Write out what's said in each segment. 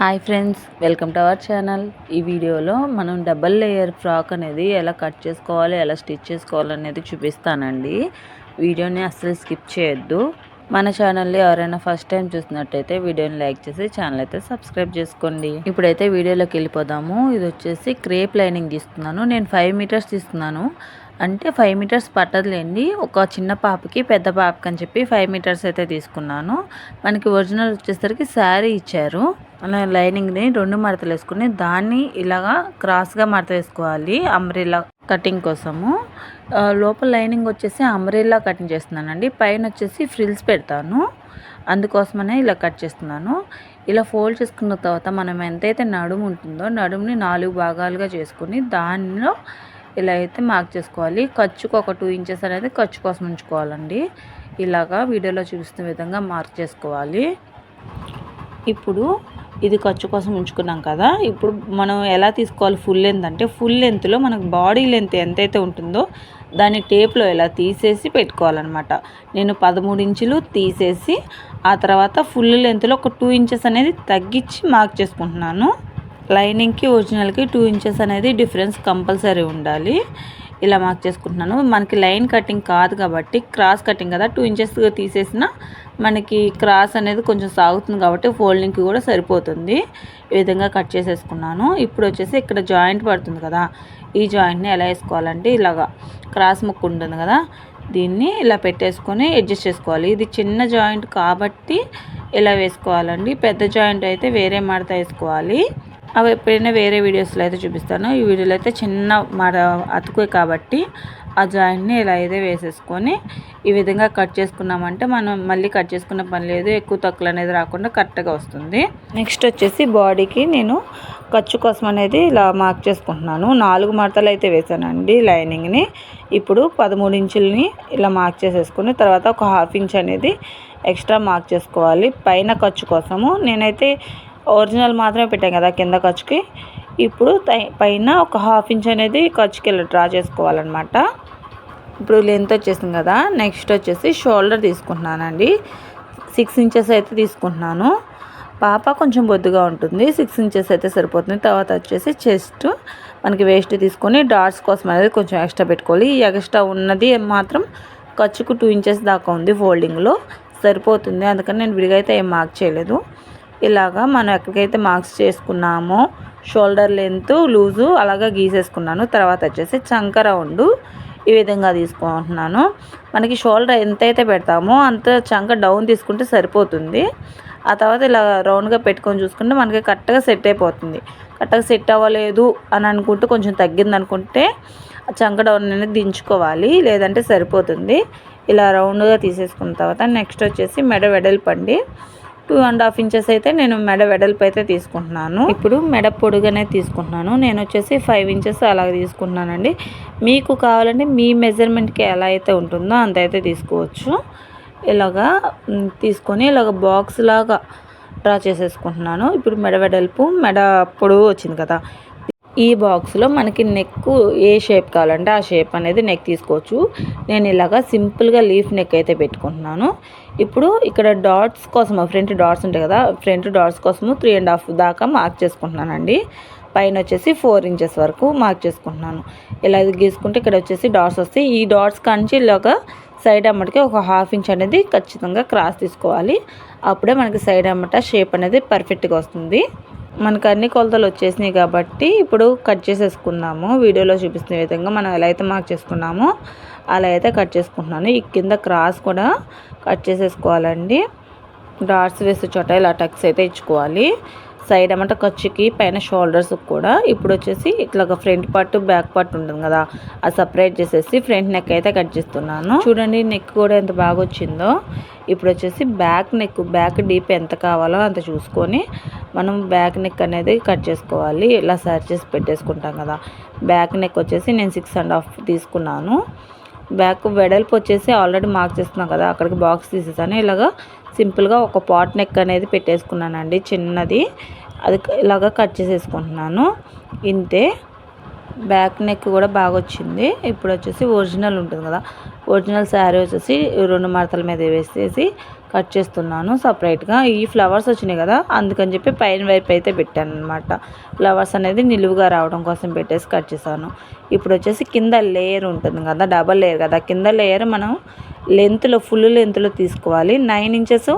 Hi friends welcome to our channel. ఈ వీడియోలో మనం డబల్ లేయర్ ఫ్రాక్ అనేది ఎలా కట్ చేసుకోవాలి ఎలా స్టిచ్ చేసుకోవాలి అనేది చూపిస్తానండి. వీడియోని అస్సలు స్కిప్ చేయొద్దు. మన ఛానల్ని ఎవరైనా ఫస్ట్ టైం చూసినట్టయితే వీడియోని లైక్ చేసి ఛానల్ అయితే సబ్స్క్రైబ్ చేసుకోండి. ఇప్పుడైతే వీడియోలోకి వెళ్ళిపోదాము. ఇది వచ్చేసి క్రేప్ లైనింగ్ తీసుకున్నాను నేను ఫైవ్ మీటర్స్ తీసుకున్నాను అంటే ఫైవ్ మీటర్స్ పట్టదులేండి ఒక చిన్న పాపకి పెద్ద పాపకి అని చెప్పి ఫైవ్ మీటర్స్ అయితే తీసుకున్నాను. మనకి ఒరిజినల్ వచ్చేసరికి శారీ ఇచ్చారు. అలా లైనింగ్ని రెండు మడతలు వేసుకుని దాన్ని ఇలాగా క్రాస్గా మడత వేసుకోవాలి అంబ్రిల్లా కటింగ్ కోసము. లోపల లైనింగ్ వచ్చేసి అంబ్రిల్లా కటింగ్ చేస్తున్నానండి. పైన వచ్చేసి ఫ్రిల్స్ పెడతాను. అందుకోసమనే ఇలా కట్ చేస్తున్నాను. ఇలా ఫోల్డ్ చేసుకున్న తర్వాత మనం ఎంతైతే నడుము ఉంటుందో నడుముని నాలుగు భాగాలుగా చేసుకుని దానిలో ఇలా అయితే మార్క్ చేసుకోవాలి. ఖర్చుకు ఒక టూ ఇంచెస్ అనేది ఖర్చు కోసం ఉంచుకోవాలండి. ఇలాగా వీడియోలో చూపిస్తున్న విధంగా మార్క్ చేసుకోవాలి. ఇప్పుడు ఇది ఖర్చు కోసం ఉంచుకున్నాం కదా. ఇప్పుడు మనం ఎలా తీసుకోవాలి? ఫుల్ లెంత్ అంటే ఫుల్ లెంత్లో మనకు బాడీ లెంత్ ఎంతైతే ఉంటుందో దాన్ని టేప్లో ఇలా తీసేసి పెట్టుకోవాలన్నమాట. నేను పదమూడు ఇంచులు తీసేసి ఆ తర్వాత ఫుల్ లెంత్లో ఒక టూ ఇంచెస్ అనేది తగ్గించి మార్క్ చేసుకుంటున్నాను. లైనింగ్కి ఒరిజినల్కి టూ ఇంచెస్ అనేది డిఫరెన్స్ కంపల్సరీ ఉండాలి. ఇలా మార్క్ చేసుకుంటున్నాను. మనకి లైన్ కటింగ్ కాదు కాబట్టి క్రాస్ కటింగ్ కదా టూ ఇంచెస్ తీసేసిన మనకి క్రాస్ అనేది కొంచెం సాగుతుంది కాబట్టి ఫోల్డింగ్కి కూడా సరిపోతుంది. ఈ విధంగా కట్ చేసేసుకున్నాను. ఇప్పుడు వచ్చేసి ఇక్కడ జాయింట్ పడుతుంది కదా ఈ జాయింట్ని ఎలా వేసుకోవాలంటే ఇలాగా క్రాస్ ముక్కు ఉంటుంది కదా దీన్ని ఇలా పెట్టేసుకొని అడ్జస్ట్ చేసుకోవాలి. ఇది చిన్న జాయింట్ కాబట్టి ఇలా వేసుకోవాలండి పెద్ద జాయింట్ అయితే వేరే మడత వేసుకోవాలి. అవి ఎప్పుడైనా వేరే వీడియోస్లో అయితే చూపిస్తాను. ఈ వీడియోలో అయితే చిన్న మర అతుకు కాబట్టి ఆ జాయింట్ని ఇలా అయితే వేసేసుకొని ఈ విధంగా కట్ చేసుకున్నామంటే మనం మళ్ళీ కట్ చేసుకున్న పని లేదు. ఎక్కువ తక్కువ అనేది రాకుండా కరెక్ట్గా వస్తుంది. నెక్స్ట్ వచ్చేసి బాడీకి నేను ఖర్చు కోసం అనేది ఇలా మార్క్ చేసుకుంటున్నాను. నాలుగు మడతలు అయితే వేసానండి లైనింగ్ని. ఇప్పుడు పదమూడు ఇంచులని ఇలా మార్క్ చేసేసుకుని తర్వాత ఒక హాఫ్ ఇంచ్ అనేది ఎక్స్ట్రా మార్క్ చేసుకోవాలి. పైన ఖర్చు కోసము నేనైతే ఒరిజినల్ మాత్రమే పెట్టాం కదా కింద ఖర్చుకి. ఇప్పుడు పైన ఒక హాఫ్ ఇంచ్ అనేది ఖర్చుకి ఇలా డ్రా చేసుకోవాలన్నమాట. ఇప్పుడు లెంత్ వచ్చేసింది కదా నెక్స్ట్ వచ్చేసి షోల్డర్ తీసుకుంటున్నానండి. సిక్స్ ఇంచెస్ అయితే తీసుకుంటున్నాను. పాప కొంచెం బొద్దుగా ఉంటుంది సిక్స్ ఇంచెస్ అయితే సరిపోతుంది. తర్వాత వచ్చేసి చెస్ట్ మనకి వేస్ట్ తీసుకొని డాట్స్ కోసం అనేది కొంచెం ఎక్స్ట్రా పెట్టుకోవాలి. ఈ ఎక్స్ట్రా ఉన్నది మాత్రం ఖర్చుకు టూ ఇంచెస్ దాకా ఉంది ఫోల్డింగ్లో. సరిపోతుంది అందుకని నేను విడిగా అయితే ఏం మార్క్ చేయలేదు. ఇలాగా మనం ఎక్కడికైతే మార్క్స్ చేసుకున్నామో షోల్డర్ లెంత్ లూజు అలాగా గీసేసుకున్నాను. తర్వాత వచ్చేసి చంక రౌండ్ ఈ విధంగా తీసుకుంటున్నాను. మనకి షోల్డర్ ఎంతైతే పెడతామో అంత చంక డౌన్ తీసుకుంటే సరిపోతుంది. ఆ తర్వాత ఇలా రౌండ్గా పెట్టుకొని చూసుకుంటే మనకి కరెక్ట్గా సెట్ అయిపోతుంది. కరెక్ట్గా సెట్ అవ్వలేదు అని అనుకుంటే కొంచెం తగ్గింది అనుకుంటే చంక డౌన్ అనేది దించుకోవాలి. లేదంటే సరిపోతుంది. ఇలా రౌండ్గా తీసేసుకున్న తర్వాత నెక్స్ట్ వచ్చేసి మెడ వెడల్పండి. టూ అండ్ హాఫ్ ఇంచెస్ అయితే నేను మెడ వెడల్పు అయితే తీసుకుంటున్నాను. ఇప్పుడు మెడ పొడుగానే తీసుకుంటున్నాను. నేను వచ్చేసి ఫైవ్ ఇంచెస్ అలా తీసుకుంటున్నానండి. మీకు కావాలంటే మీ మెజర్మెంట్కి ఎలా అయితే ఉంటుందో అంత అయితే తీసుకోవచ్చు. ఇలాగా తీసుకొని ఇలాగ బాక్స్ లాగా డ్రా చేసేసుకుంటున్నాను. ఇప్పుడు మెడ వెడల్పు మెడ పొడుగు వచ్చింది కదా. ఈ బాక్స్లో మనకి నెక్ ఏ షేప్ కావాలంటే ఆ షేప్ అనేది నెక్ తీసుకోవచ్చు. నేను ఇలాగా సింపుల్గా లీఫ్ నెక్ అయితే పెట్టుకుంటున్నాను. ఇప్పుడు ఇక్కడ డాట్స్ కోసం ఫ్రంట్ డాట్స్ ఉంటాయి కదా ఫ్రంట్ డాట్స్ కోసము త్రీ అండ్ హాఫ్ దాకా మార్క్ చేసుకుంటున్నానండి. పైన వచ్చేసి ఫోర్ ఇంచెస్ వరకు మార్క్ చేసుకుంటున్నాను. ఇలా గీసుకుంటే ఇక్కడ వచ్చేసి డాట్స్ వస్తాయి. ఈ డాట్స్ కాంచి ఇలాగా సైడ్ అమ్మటికి ఒక హాఫ్ ఇంచ్ అనేది ఖచ్చితంగా క్రాస్ తీసుకోవాలి. అప్పుడే మనకి సైడ్ అమ్మట షేప్ అనేది పర్ఫెక్ట్గా వస్తుంది. మనకు అన్ని కొలతలు వచ్చేసినాయి కాబట్టి ఇప్పుడు కట్ చేసేసుకుందాము. వీడియోలో చూపిస్తున్న విధంగా మనం ఎలా అయితే మార్క్ చేసుకున్నామో అలా అయితే కట్ చేసుకుంటున్నాను. ఈ కింద క్రాస్ కూడా కట్ చేసేసుకోవాలండి. డాట్స్ వేసే చోట ఇలా టక్స్ అయితే ఇచ్చుకోవాలి. సైడ్ అన్నమాట ఖర్చుకి పైన షోల్డర్స్ కూడా ఇప్పుడు వచ్చేసి ఇట్లా ఫ్రంట్ పార్ట్ బ్యాక్ పార్ట్ ఉంటుంది కదా. అది సపరేట్ చేసేసి ఫ్రంట్ నెక్ అయితే కట్ చేస్తున్నాను. చూడండి నెక్ కూడా ఎంత బాగా వచ్చిందో. ఇప్పుడు వచ్చేసి బ్యాక్ నెక్ బ్యాక్ డీప్ ఎంత కావాలో అంత చూసుకొని మనం బ్యాక్ నెక్ అనేది కట్ చేసుకోవాలి. ఇలా సర్చ్ చేసి పెట్టేసుకుంటాం కదా. బ్యాక్ నెక్ వచ్చేసి నేను సిక్స్ అండ్ హాఫ్ తీసుకున్నాను. బ్యాక్ వెడల్పు వచ్చేసి ఆల్రెడీ మార్క్ చేస్తున్నాం కదా. అక్కడికి బాక్స్ తీసేసాను. ఇలాగా సింపుల్గా ఒక పాట్ నెక్ అనేది పెట్టేసుకున్నానండి. చిన్నది. అది ఇలాగా కట్ చేసేసుకుంటున్నాను. ఇంతే. బ్యాక్ నెక్ కూడా బాగా వచ్చింది ఇప్పుడు వచ్చేసి ఒరిజినల్ ఉంటుంది కదా. ఒరిజినల్ శారీ వచ్చేసి రెండు మడతల మీద వేసేసి కట్ చేస్తున్నాను సపరేట్గా. ఈ ఫ్లవర్స్ వచ్చినాయి కదా అందుకని చెప్పి పైన వైపు అయితే పెట్టాను అనమాట ఫ్లవర్స్ అనేది నిలువుగా రావడం కోసం పెట్టేసి కట్ చేశాను. ఇప్పుడు వచ్చేసి కింద లేయర్ ఉంటుంది కదా డబల్ లేయర్ కదా. కింద లేయర్ మనం లెంత్లో ఫుల్ లెంత్లో తీసుకోవాలి. నైన్ ఇంచెస్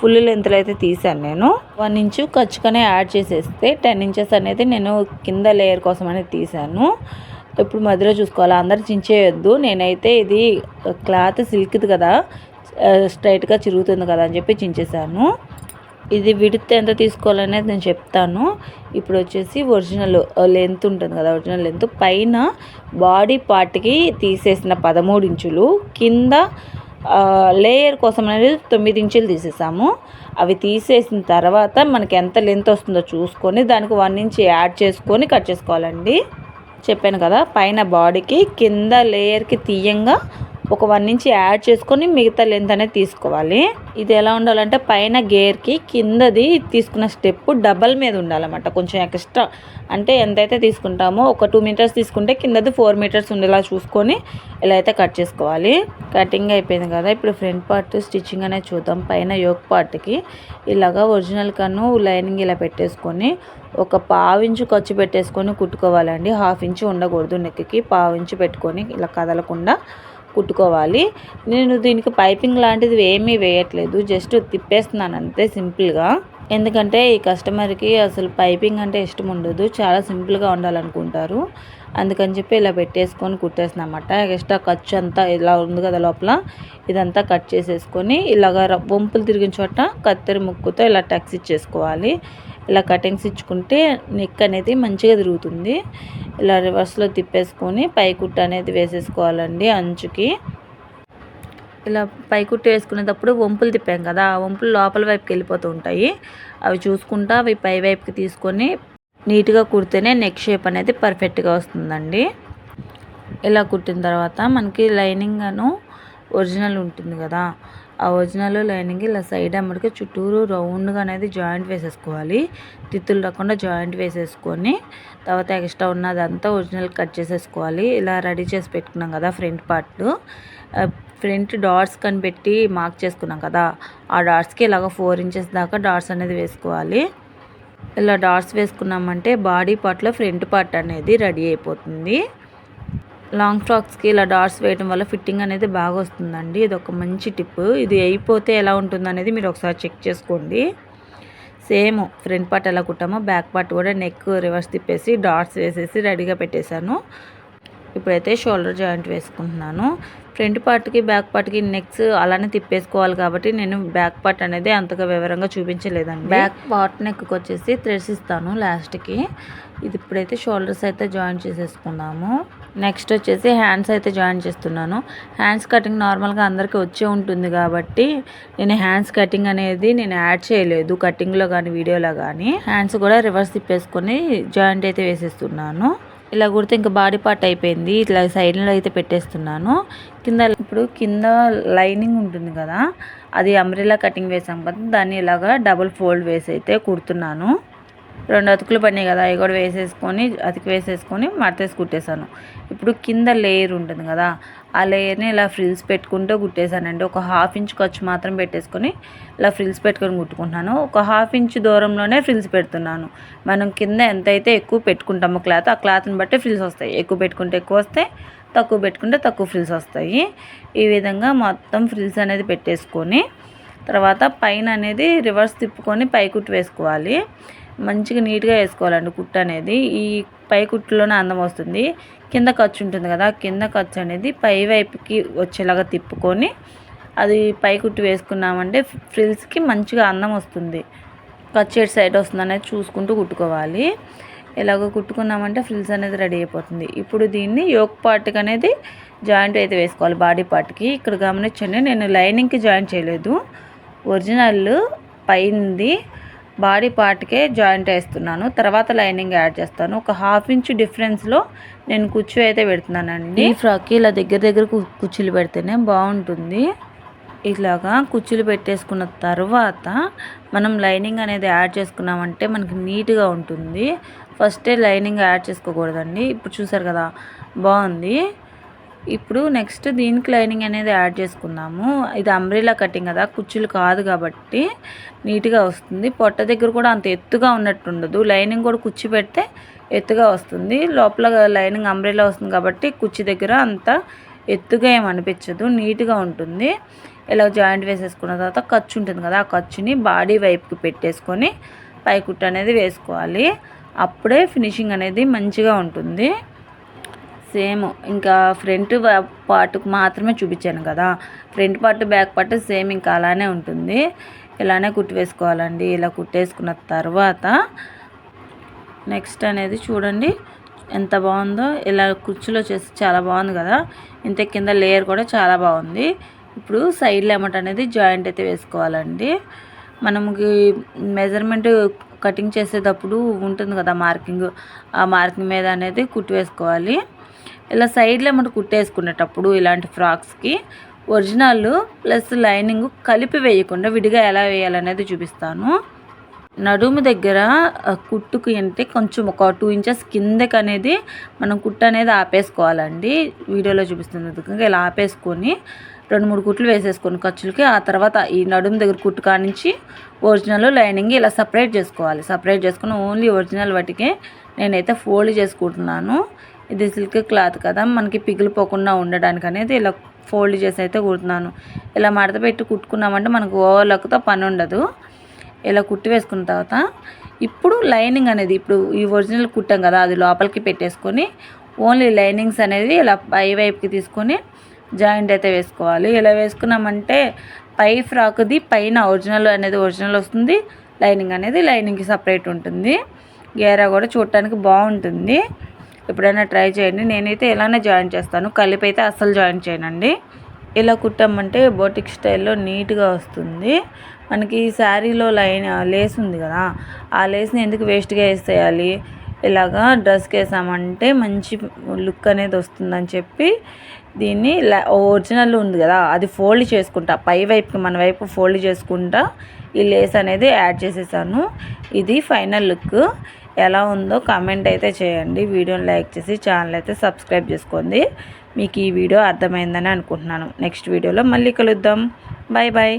ఫుల్ లెంత్లో అయితే తీసాను నేను. వన్ ఇంచు ఖర్చుకనే యాడ్ చేసేస్తే టెన్ ఇంచెస్ అనేది నేను కింద లేయర్ కోసం అనేది తీసాను ఇప్పుడు మధ్యలో చూసుకోవాలి. అందరు చించేయొద్దు. నేనైతే ఇది క్లాత్ సిల్క్ది కదా స్ట్రైట్గా చిరుగుతుంది కదా అని చెప్పి చించేసాను ఇది విడితే ఎంత తీసుకోవాలనేది నేను చెప్తాను. ఇప్పుడు వచ్చేసి ఒరిజినల్ లెంత్ ఉంటుంది కదా ఒరిజినల్ లెంత్. పైన బాడీ పార్ట్కి తీసేసిన పదమూడు ఇంచులు. కింద లేయర్ కోసం అనేది తొమ్మిది ఇంచులు తీసేసాము. అవి తీసేసిన తర్వాత మనకి ఎంత లెంత్ వస్తుందో చూసుకొని దానికి వన్ ఇంచ్ యాడ్ చేసుకొని కట్ చేసుకోవాలండి. చెప్పాను కదా పైన బాడీకి కింద లేయర్కి తీయంగా ఒక వన్ ఇంచ్ యాడ్ చేసుకొని మిగతా లెంత్ అనేది తీసుకోవాలి. ఇది ఎలా ఉండాలంటే పైన గేర్కి కిందది తీసుకున్న స్టెప్ డబల్ మీద ఉండాలన్నమాట. కొంచెం ఎక్స్ట్రా అంటే ఎంతైతే తీసుకుంటామో ఒక టూ మీటర్స్ తీసుకుంటే కిందది ఫోర్ మీటర్స్ ఉండేలా చూసుకొని ఇలా అయితే కట్ చేసుకోవాలి. కటింగ్ అయిపోయింది కదా ఇప్పుడు ఫ్రంట్ పార్ట్ స్టిచ్చింగ్ అనేది చూద్దాం. పైన యోక్ పార్ట్కి ఇలాగా ఒరిజినల్ కన్ను లైనింగ్ ఇలా పెట్టేసుకొని ఒక పావు ఇంచు ఖర్చు పెట్టేసుకొని కుట్టుకోవాలండి. హాఫ్ ఇంచు ఉండకూడదు నెక్కి పావు ఇంచు పెట్టుకొని ఇలా కదలకుండా కుట్టుకోవాలి. నేను దీనికి పైపింగ్ లాంటిది ఏమీ వేయట్లేదు. జస్ట్ తిప్పేస్తున్నాను అంతే సింపుల్గా. ఎందుకంటే ఈ కస్టమర్కి అసలు పైపింగ్ అంటే ఇష్టం ఉండదు. చాలా సింపుల్గా ఉండాలనుకుంటారు. అందుకని చెప్పి ఇలా పెట్టేసుకొని కుట్టేసినమాట ఎక్స్ట్రా ఖర్చు అంతా ఇలా ఉంది కదా లోపల. ఇదంతా కట్ చేసేసుకొని ఇలాగ వంపులు తిరిగిన చోట కత్తెర ముక్కుతో ఇలా టక్స్ ఇచ్చేసుకోవాలి. ఇలా కటింగ్స్ ఇచ్చుకుంటే నెక్ అనేది మంచిగా తిరుగుతుంది. ఇలా రివర్స్లో తిప్పేసుకొని పైకుట్టు అనేది వేసేసుకోవాలండి అంచుకి. ఇలా పైకుట్టు వేసుకునేటప్పుడు వంపులు తిప్పాం కదా ఆ వంపులు లోపల వైపుకి వెళ్ళిపోతూ ఉంటాయి. అవి చూసుకుంటా అవి పై వైపుకి తీసుకొని నీట్గా కుడితేనే నెక్ షేప్ అనేది పర్ఫెక్ట్గా వస్తుందండి. ఇలా కుట్టిన తర్వాత మనకి లైనింగ్ అను ఒరిజినల్ ఉంటుంది కదా ఆ ఒరిజినల్ లైనింగ్ ఇలా సైడ్ అమ్మడికి చుట్టూరు రౌండ్గా అనేది జాయింట్ వేసేసుకోవాలి. తిత్తులు రాకుండా జాయింట్ వేసేసుకొని తర్వాత ఎక్స్ట్రా ఉన్నదంతా ఒరిజినల్ కట్ చేసేసుకోవాలి. ఇలా రెడీ చేసి పెట్టుకున్నాం కదా ఫ్రంట్ పార్ట్. ఫ్రంట్ డాట్స్ కనిపెట్టి మార్క్ చేసుకున్నాం కదా. ఆ డాట్స్కి ఇలాగ ఫోర్ ఇంచెస్ దాకా డాట్స్ అనేది వేసుకోవాలి. ఇలా డాట్స్ వేసుకున్నామంటే బాడీ పార్ట్లో ఫ్రంట్ పార్ట్ అనేది రెడీ అయిపోతుంది. లాంగ్ ఫ్రాక్స్కి ఇలా డాట్స్ వేయడం వల్ల ఫిట్టింగ్ అనేది బాగా వస్తుందండి. ఇది ఒక మంచి టిప్. ఇది అయిపోతే ఎలా ఉంటుంది అనేది మీరు ఒకసారి చెక్ చేసుకోండి. సేమ్ ఫ్రంట్ పార్ట్ ఎలా కుట్టామో బ్యాక్ పార్ట్ కూడా నెక్ రివర్స్ తిప్పేసి డాట్స్ వేసేసి రెడీగా పెట్టేశాను. ఇప్పుడైతే షోల్డర్ జాయింట్ వేసుకుంటున్నాను. ఫ్రంట్ పార్ట్కి బ్యాక్ పార్ట్కి నెక్స్ అలానే తిప్పేసుకోవాలి కాబట్టి నేను బ్యాక్ పార్ట్ అనేది అంతగా వివరంగా చూపించలేదండి. బ్యాక్ పార్ట్ నెక్కి వచ్చేసి థ్రెడ్స్ ఇస్తాను లాస్ట్కి. ఇది ఇప్పుడైతే షోల్డర్స్ అయితే జాయిన్ చేసేసుకున్నాము నెక్స్ట్ వచ్చేసి హ్యాండ్స్ అయితే జాయిన్ చేస్తున్నాను. హ్యాండ్స్ కటింగ్ నార్మల్గా అందరికీ వచ్చే ఉంటుంది కాబట్టి నేను హ్యాండ్స్ కటింగ్ అనేది నేను యాడ్ చేయలేదు కటింగ్లో కానీ వీడియోలో కానీ. హ్యాండ్స్ కూడా రివర్స్ తిప్పేసుకొని జాయింట్ అయితే వేసేస్తున్నాను. ఇలా కుడితే ఇంకా బాడీ పార్ట్ అయిపోయింది ఇట్లా సైడ్లో అయితే పెట్టేస్తున్నాను. కింద ఇప్పుడు కింద లైనింగ్ ఉంటుంది కదా అది అంబ్రెలా కటింగ్ వేసాం కదా దాన్ని ఇలాగా డబుల్ ఫోల్డ్ వేసి అయితే కుడుతున్నాను. రెండు అతుకులు పడినాయి కదా అవి కూడా వేసేసుకొని అతికి వేసేసుకొని మడతేసి కుట్టేశాను. ఇప్పుడు కింద లేయర్ ఉంటుంది కదా ఆ లేయర్ని ఇలా ఫ్రిల్స్ పెట్టుకుంటూ కుట్టేశానండి. ఒక హాఫ్ ఇంచ్ ఖర్చు మాత్రం పెట్టేసుకొని ఇలా ఫ్రిల్స్ పెట్టుకొని కుట్టుకుంటున్నాను. ఒక హాఫ్ ఇంచ్ దూరంలోనే ఫ్రిల్స్ పెడుతున్నాను. మనం కింద ఎంతైతే ఎక్కువ పెట్టుకుంటామో క్లాత్ ఆ క్లాత్ని బట్టి ఫ్రిల్స్ వస్తాయి. ఎక్కువ పెట్టుకుంటే ఎక్కువ వస్తాయి తక్కువ పెట్టుకుంటే తక్కువ ఫ్రిల్స్ వస్తాయి. ఈ విధంగా మొత్తం ఫ్రిల్స్ అనేది పెట్టేసుకొని తర్వాత పైన అనేది రివర్స్ తిప్పుకొని పైకుట్టు వేసుకోవాలి. మంచిగా నీట్గా వేసుకోవాలండి కుట్టు అనేది. ఈ పై కుట్టులోనే అందం వస్తుంది. కింద ఖర్చు ఉంటుంది కదా కింద ఖర్చు అనేది పై వైపుకి వచ్చేలాగా తిప్పుకొని అది పై కుట్టు వేసుకున్నామంటే ఫ్రిల్స్కి మంచిగా అందం వస్తుంది. ఖర్చు ఎటు సైడ్ వస్తుంది అనేది చూసుకుంటూ కుట్టుకోవాలి. ఇలాగ కుట్టుకున్నామంటే ఫ్రిల్స్ అనేది రెడీ అయిపోతుంది. ఇప్పుడు దీన్ని యోక్ పార్ట్కి అనేది జాయింట్ అయితే వేసుకోవాలి బాడీ పార్ట్కి. ఇక్కడ గమనించండి నేను లైనింగ్కి జాయిన్ చేయలేదు. ఒరిజినల్ పైంది బాడీ పార్ట్కే జాయింట్ వేస్తున్నాను. తర్వాత లైనింగ్ యాడ్ చేస్తాను. ఒక హాఫ్ ఇంచ్ డిఫరెన్స్లో నేను కుచ్చు అయితే పెడుతున్నానండి. ఈ ఫ్రాక్కి ఇలా దగ్గర దగ్గర కుచ్చులు పెడితేనే బాగుంటుంది. ఇలాగా కుచ్చులు పెట్టేసుకున్న తర్వాత మనం లైనింగ్ అనేది యాడ్ చేసుకున్నామంటే మనకి నీట్గా ఉంటుంది. ఫస్టే లైనింగ్ యాడ్ చేసుకోకూడదండి. ఇప్పుడు చూసారు కదా బాగుంది. ఇప్పుడు నెక్స్ట్ దీనికి లైనింగ్ అనేది యాడ్ చేసుకుందాము. ఇది అంబ్రిలా కటింగ్ కదా కుచ్చులు కాదు కాబట్టి నీట్గా వస్తుంది. పొట్ట దగ్గర కూడా అంత ఎత్తుగా ఉన్నట్టు ఉండదు లైనింగ్ కూడా కుచ్చి పెడితే ఎత్తుగా వస్తుంది. లోపల లైనింగ్ అంబ్రిలా వస్తుంది కాబట్టి కుచ్చి దగ్గర అంత ఎత్తుగా ఏం అనిపించదు. నీట్గా ఉంటుంది. ఇలా జాయింట్ వేసేసుకున్న తర్వాత ఖర్చు ఉంటుంది కదా ఆ ఖర్చుని బాడీ వైపుకి పెట్టేసుకొని పైకుట్టు అనేది వేసుకోవాలి. అప్పుడే ఫినిషింగ్ అనేది మంచిగా ఉంటుంది. సేమ్ ఇంకా ఫ్రంట్ పార్ట్కి మాత్రమే చూపించాను కదా. Front part back part same ఇంకా అలానే ఉంటుంది. ఇలానే కుట్టి వేసుకోవాలండి ఇలా కుట్టేసుకున్న తర్వాత నెక్స్ట్ అనేది చూడండి ఎంత బాగుందో. ఇలా కుర్చీలో చేసి చాలా బాగుంది కదా. ఇంత కింద లేయర్ కూడా చాలా బాగుంది. ఇప్పుడు సైడ్ లెమట్ అనేది జాయింట్ అయితే వేసుకోవాలండి. మనకి మెజర్మెంట్ కటింగ్ చేసేటప్పుడు ఉంటుంది కదా మార్కింగ్. ఆ మార్కింగ్ మీద అనేది కుట్టి వేసుకోవాలి ఇలా సైడ్లో మనం కుట్టేసుకునేటప్పుడు ఇలాంటి ఫ్రాక్స్కి ఒరిజినల్ ప్లస్ లైనింగ్ కలిపి వేయకుండా విడిగా ఎలా వేయాలనేది చూపిస్తాను. నడుము దగ్గర కుట్టుకు అంటే కొంచెం ఒక టూ ఇంచెస్ కిందకి అనేది మనం కుట్టు అనేది ఆపేసుకోవాలండి. వీడియోలో చూపిస్తున్న ఇలా ఆపేసుకొని రెండు మూడు కుట్లు వేసేసుకొని ఖర్చులకి ఆ తర్వాత ఈ నడుము దగ్గర కుట్టు కానించి ఒరిజినల్ లైనింగ్ ఇలా సపరేట్ చేసుకోవాలి. సపరేట్ చేసుకుని ఓన్లీ ఒరిజినల్ వాటికే నేనైతే ఫోల్డ్ చేసుకుంటున్నాను. ఇది సిల్క్ క్లాత్ కదా. మనకి పిగిలిపోకుండా ఉండడానికి అనేది ఇలా ఫోల్డ్ చేసి అయితే కుడుతున్నాను. ఇలా మడత పెట్టి కుట్టుకున్నామంటే మనకు ఓవర్లక్తో పని ఉండదు. ఇలా కుట్టి వేసుకున్న తర్వాత ఇప్పుడు లైనింగ్ అనేది ఇప్పుడు ఈ ఒరిజినల్ కుట్టాం కదా అది లోపలికి పెట్టేసుకొని ఓన్లీ లైనింగ్స్ అనేది ఇలా పై వైపుకి తీసుకొని జాయింట్ అయితే వేసుకోవాలి. ఇలా వేసుకున్నామంటే పై ఫ్రాక్ది పైన ఒరిజినల్ అనేది ఒరిజినల్ వస్తుంది. లైనింగ్ అనేది లైనింగ్కి సపరేట్ ఉంటుంది. గేరా కూడా చూడటానికి బాగుంటుంది. ఎప్పుడైనా ట్రై చేయండి. నేనైతే ఇలానే జాయిన్ చేస్తాను. కలిపి అయితే అస్సలు జాయిన్ చేయనండి. ఇలా కుట్టామంటే బోటిక్ స్టైల్లో నీట్గా వస్తుంది. మనకి శారీలో లైన్ లేస్ ఉంది కదా ఆ లేస్ని ఎందుకు వేస్ట్గా వేసేయాలి? ఇలాగా డ్రెస్కి వేసామంటే మంచి లుక్ అనేది వస్తుందని చెప్పి దీన్ని ఒరిజినల్ ఉంది కదా అది ఫోల్డ్ చేసుకుంటా. పై వైపుకి మన వైపు ఫోల్డ్ చేసుకుంటా ఈ లేస్ అనేది యాడ్ చేసేసాను. ఇది ఫైనల్ లుక్. ఎలా ఉందో కామెంట్ అయితే చేయండి. వీడియోని లైక్ చేసి ఛానల్ అయితే సబ్స్క్రైబ్ చేసుకోండి. మీకు ఈ వీడియో అర్థమైందని అనుకుంటున్నాను. నెక్స్ట్ వీడియోలో మళ్ళీ కలుద్దాం. Bye bye